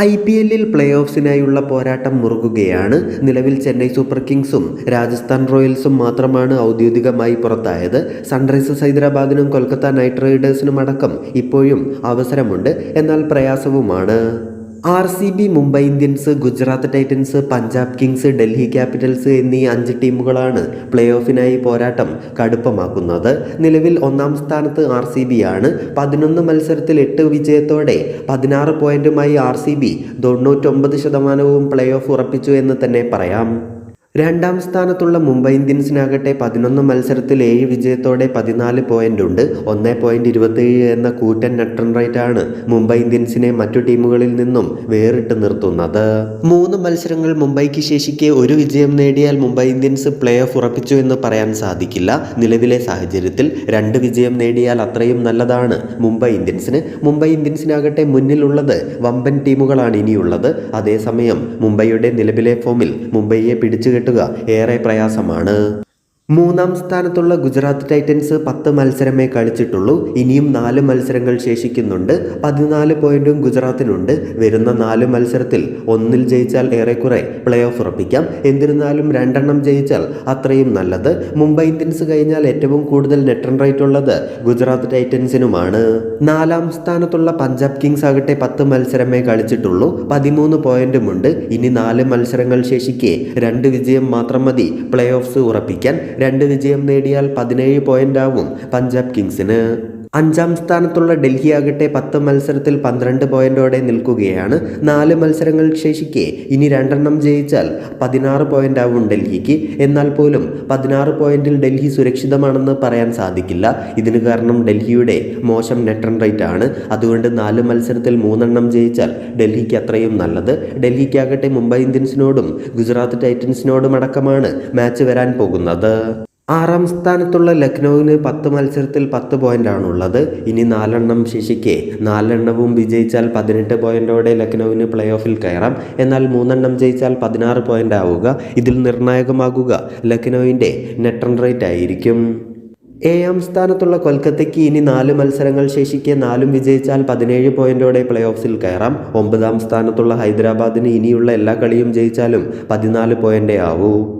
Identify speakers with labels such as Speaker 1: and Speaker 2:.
Speaker 1: I P എല്ലിൽ play ഓഫ്സിനായുള്ള പോരാട്ടം മുറുകുകയാണ്. നിലവിൽ ചെന്നൈ സൂപ്പർ കിങ്സും രാജസ്ഥാൻ റോയൽസും മാത്രമാണ് ഔദ്യോഗികമായി പുറത്തായത്. സൺറൈസേഴ്സ് ഹൈദരാബാദിനും കൊൽക്കത്ത നൈറ്റ് റൈഡേഴ്സിനും അടക്കം ഇപ്പോഴും അവസരമുണ്ട്. എന്നാൽ പ്രയാസവുമാണ്. R C B Mumbai Indians Gujarat Titans Punjab Kings Delhi Capitals എന്നീ അഞ്ച് ടീമുകളാണ് പ്ലേ ഓഫിനായി പോരാട്ടം കടുപ്പമാക്കുന്നത്. നിലവിൽ ഒന്നാം സ്ഥാനത്ത് ആർ സി ബി ആണ്. പതിനൊന്ന് മത്സരത്തിൽ എട്ട് വിജയത്തോടെ പതിനാറ് പോയിന്റുമായി ആർ സി ബി തൊണ്ണൂറ്റൊമ്പത് ശതമാനവും പ്ലേ ഓഫ് ഉറപ്പിച്ചു എന്ന് തന്നെ പറയാം. രണ്ടാം സ്ഥാനത്തുള്ള മുംബൈ ഇന്ത്യൻസിനാകട്ടെ പതിനൊന്ന് മത്സരത്തിൽ ഏഴ് വിജയത്തോടെ പതിനാല് പോയിന്റ് ഉണ്ട് ഒന്ന് പോയിന്റ് ഇരുപത്തിയേഴ് എന്ന കൂറ്റൻ നെട്ടൺ റേറ്റ് ആണ് മുംബൈ ഇന്ത്യൻസിനെ മറ്റു ടീമുകളിൽ നിന്നും വേറിട്ട് നിർത്തുന്നത്. മൂന്ന് മത്സരങ്ങൾ മുംബൈക്ക് ശേഷിക്കെ ഒരു വിജയം നേടിയാൽ മുംബൈ ഇന്ത്യൻസ് പ്ലേ ഓഫ് ഉറപ്പിച്ചു എന്ന് പറയാൻ സാധിക്കില്ല. നിലവിലെ സാഹചര്യത്തിൽ രണ്ട് വിജയം നേടിയാൽ അത്രയും നല്ലതാണ് മുംബൈ ഇന്ത്യൻസിന്. മുംബൈ ഇന്ത്യൻസിനാകട്ടെ മുന്നിലുള്ളത് വമ്പൻ ടീമുകളാണ് ഇനിയുള്ളത്. അതേസമയം മുംബൈയുടെ നിലവിലെ ഫോമിൽ മുംബൈയെ പിടിച്ചു കെട്ടുക. ഏറെ പ്രയാസമാണ്. മൂന്നാം സ്ഥാനത്തുള്ള ഗുജറാത്ത് ടൈറ്റൻസ് പത്ത് മത്സരമേ കളിച്ചിട്ടുള്ളൂ. ഇനിയും നാല് മത്സരങ്ങൾ ശേഷിക്കുന്നുണ്ട്. പതിനാല് പോയിന്റും ഗുജറാത്തിനുണ്ട്. വരുന്ന നാല് മത്സരത്തിൽ ഒന്നിൽ ജയിച്ചാൽ ഏറെക്കുറെ പ്ലേ ഓഫ് ഉറപ്പിക്കാം. എന്നിരുന്നാലും രണ്ടെണ്ണം ജയിച്ചാൽ അത്രയും നല്ലത്. മുംബൈ ഇന്ത്യൻസ് കഴിഞ്ഞാൽ ഏറ്റവും കൂടുതൽ നെറ്റ് റൺ റേറ്റ് ഉള്ളത് ഗുജറാത്ത് ടൈറ്റൻസിനുമാണ്. നാലാം സ്ഥാനത്തുള്ള പഞ്ചാബ് കിങ്സ് ആകട്ടെ പത്ത് മത്സരമേ കളിച്ചിട്ടുള്ളൂ. പതിമൂന്ന് പോയിന്റുമുണ്ട്. ഇനി നാല് മത്സരങ്ങൾ ശേഷിക്കെ രണ്ട് വിജയം മാത്രം മതി പ്ലേ ഓഫ്സ് ഉറപ്പിക്കാൻ. രണ്ട് വിജയം നേടിയാൽ പതിനേഴ് പോയിന്റ് ആവും പഞ്ചാബ് കിങ്സിന്. അഞ്ചാം സ്ഥാനത്തുള്ള ഡൽഹി ആകട്ടെ പത്ത് മത്സരത്തിൽ പന്ത്രണ്ട് പോയിന്റോടെ നിൽക്കുകയാണ്. നാല് മത്സരങ്ങൾ ശേഷിക്കെ ഇനി രണ്ടെണ്ണം ജയിച്ചാൽ പതിനാറ് പോയിന്റ് ആവും ഡൽഹിക്ക്. എന്നാൽ പോലും പതിനാറ് പോയിന്റിൽ ഡൽഹി സുരക്ഷിതമാണെന്ന് പറയാൻ സാധിക്കില്ല. ഇതിന് കാരണം ഡൽഹിയുടെ മോശം നെറ്റ് റൺ റേറ്റ് ആണ്. അതുകൊണ്ട് നാല് മത്സരത്തിൽ മൂന്നെണ്ണം ജയിച്ചാൽ ഡൽഹിക്ക് അത്രയും നല്ലത്. ഡൽഹിക്കാകട്ടെ മുംബൈ ഇന്ത്യൻസിനോടും ഗുജറാത്ത് ടൈറ്റൻസിനോടും അടക്കമാണ് മാച്ച് വരാൻ പോകുന്നത്. ആറാം സ്ഥാനത്തുള്ള ലക്നൌവിന് പത്ത് മത്സരത്തിൽ പത്ത് പോയിന്റാണുള്ളത്. ഇനി നാലെണ്ണം ശേഷിക്കെ. നാലെണ്ണവും വിജയിച്ചാൽ പതിനെട്ട് പോയിന്റോടെ ലക്നൌവിന് പ്ലേ ഓഫിൽ കയറാം. എന്നാൽ മൂന്നെണ്ണം ജയിച്ചാൽ പതിനാറ് പോയിന്റ് ആവുക ഇതിൽ നിർണായകമാകുക ലക്നൌവിന്റെ നെറ്റ് റൺ റേറ്റ് ആയിരിക്കും. ഏഴാം സ്ഥാനത്തുള്ള കൊൽക്കത്തയ്ക്ക് ഇനി നാല് മത്സരങ്ങൾ ശേഷിക്കെ. നാലും വിജയിച്ചാൽ പതിനേഴ് പോയിന്റോടെ പ്ലേ ഓഫ്സിൽ കയറാം. ഒമ്പതാം സ്ഥാനത്തുള്ള ഹൈദരാബാദിന് ഇനിയുള്ള എല്ലാ കളിയും ജയിച്ചാലും പതിനാല് പോയിന്റേ ആവൂ.